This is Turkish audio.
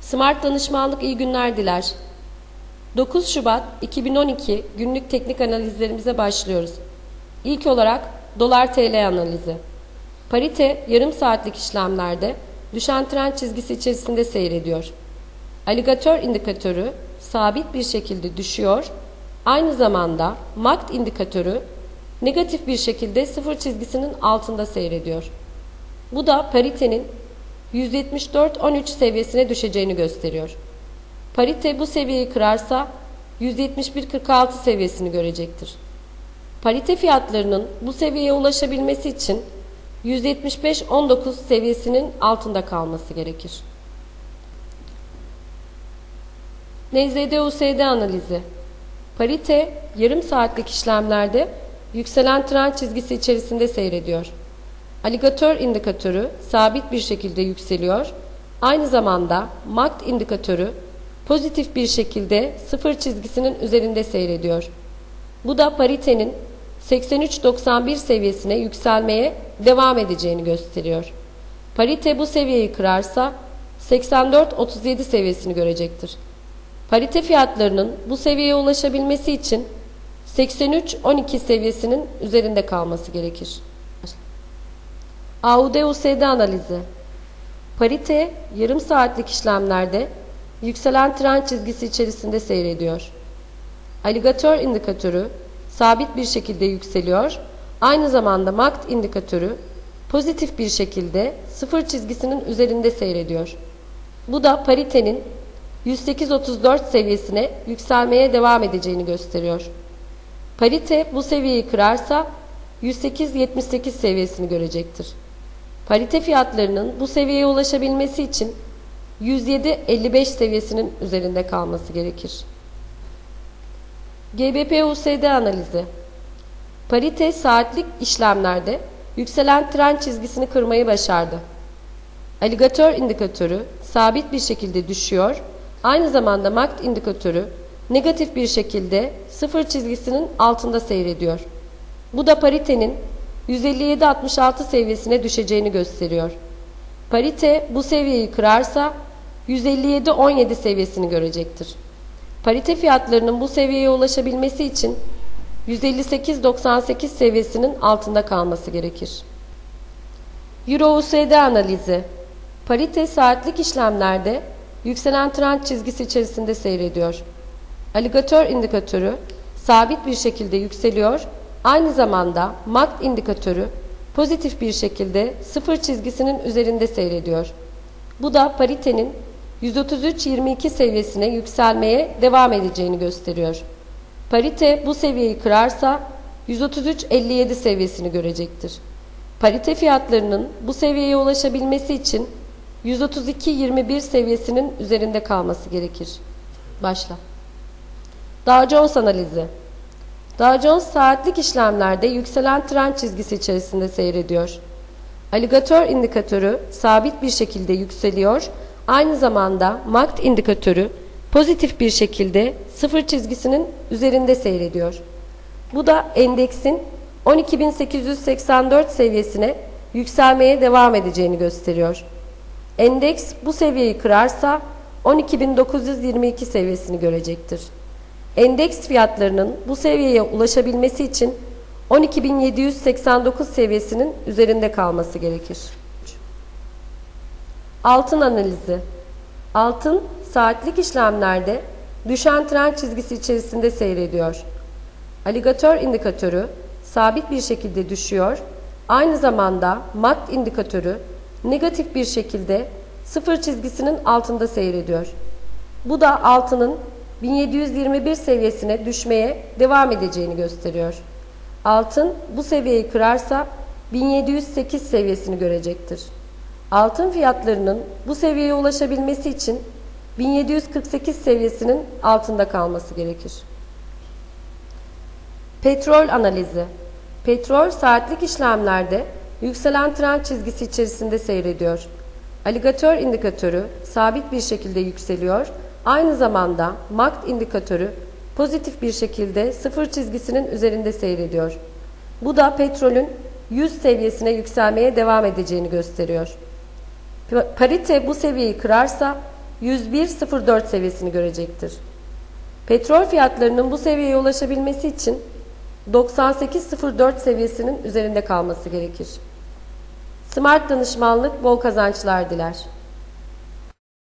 Smart Danışmanlık iyi günler diler. 9 Şubat 2012 günlük teknik analizlerimize başlıyoruz. İlk olarak dolar TL analizi. Parite yarım saatlik işlemlerde düşen trend çizgisi içerisinde seyrediyor. Aligatör indikatörü sabit bir şekilde düşüyor. Aynı zamanda MACD indikatörü negatif bir şekilde sıfır çizgisinin altında seyrediyor. Bu da paritenin 174.13 seviyesine düşeceğini gösteriyor. Parite bu seviyeyi kırarsa 171.46 seviyesini görecektir. Parite fiyatlarının bu seviyeye ulaşabilmesi için 175.19 seviyesinin altında kalması gerekir. NZD-USD analizi Parite yarım saatlik işlemlerde yükselen trend çizgisi içerisinde seyrediyor. Aligatör indikatörü sabit bir şekilde yükseliyor. Aynı zamanda MACD indikatörü pozitif bir şekilde sıfır çizgisinin üzerinde seyrediyor. Bu da paritenin 83.91 seviyesine yükselmeye devam edeceğini gösteriyor. Parite bu seviyeyi kırarsa 84.37 seviyesini görecektir. Parite fiyatlarının bu seviyeye ulaşabilmesi için 83.12 seviyesinin üzerinde kalması gerekir. AUD-USD analizi Parite yarım saatlik işlemlerde yükselen trend çizgisi içerisinde seyrediyor. Aligatör indikatörü sabit bir şekilde yükseliyor. Aynı zamanda MACD indikatörü pozitif bir şekilde sıfır çizgisinin üzerinde seyrediyor. Bu da paritenin 108.34 seviyesine yükselmeye devam edeceğini gösteriyor. Parite bu seviyeyi kırarsa 108.78 seviyesini görecektir. Parite fiyatlarının bu seviyeye ulaşabilmesi için 107.55 seviyesinin üzerinde kalması gerekir. GBP-USD analizi Parite saatlik işlemlerde yükselen trend çizgisini kırmayı başardı. Aligatör indikatörü sabit bir şekilde düşüyor. Aynı zamanda MACD indikatörü negatif bir şekilde sıfır çizgisinin altında seyrediyor. Bu da paritenin 157.66 seviyesine düşeceğini gösteriyor. Parite bu seviyeyi kırarsa 157.17 seviyesini görecektir. Parite fiyatlarının bu seviyeye ulaşabilmesi için 158.98 seviyesinin altında kalması gerekir. Euro-USD analizi Parite saatlik işlemlerde yükselen trend çizgisi içerisinde seyrediyor. Aligatör indikatörü sabit bir şekilde yükseliyor. Aynı zamanda MACD indikatörü pozitif bir şekilde sıfır çizgisinin üzerinde seyrediyor. Bu da paritenin 133.22 seviyesine yükselmeye devam edeceğini gösteriyor. Parite bu seviyeyi kırarsa 133.57 seviyesini görecektir. Parite fiyatlarının bu seviyeye ulaşabilmesi için 132.21 seviyesinin üzerinde kalması gerekir. Başla. Dow Jones analizi Dow Jones saatlik işlemlerde yükselen trend çizgisi içerisinde seyrediyor. Aligatör indikatörü sabit bir şekilde yükseliyor. Aynı zamanda MACD indikatörü pozitif bir şekilde sıfır çizgisinin üzerinde seyrediyor. Bu da endeksin 12.884 seviyesine yükselmeye devam edeceğini gösteriyor. Endeks bu seviyeyi kırarsa 12.922 seviyesini görecektir. Endeks fiyatlarının bu seviyeye ulaşabilmesi için 12.789 seviyesinin üzerinde kalması gerekir. Altın analizi Altın saatlik işlemlerde düşen trend çizgisi içerisinde seyrediyor. Aligatör indikatörü sabit bir şekilde düşüyor. Aynı zamanda MACD indikatörü negatif bir şekilde sıfır çizgisinin altında seyrediyor. Bu da altının 1721 seviyesine düşmeye devam edeceğini gösteriyor. Altın bu seviyeyi kırarsa 1708 seviyesini görecektir. Altın fiyatlarının bu seviyeye ulaşabilmesi için 1748 seviyesinin altında kalması gerekir. Petrol analizi Petrol saatlik işlemlerde yükselen trend çizgisi içerisinde seyrediyor. Aligatör indikatörü sabit bir şekilde yükseliyor. Aynı zamanda MACD indikatörü pozitif bir şekilde sıfır çizgisinin üzerinde seyrediyor. Bu da petrolün 100 seviyesine yükselmeye devam edeceğini gösteriyor. Pa- Parite bu seviyeyi kırarsa 101.04 seviyesini görecektir. Petrol fiyatlarının bu seviyeye ulaşabilmesi için 98.04 seviyesinin üzerinde kalması gerekir. Smart danışmanlık bol kazançlar diler.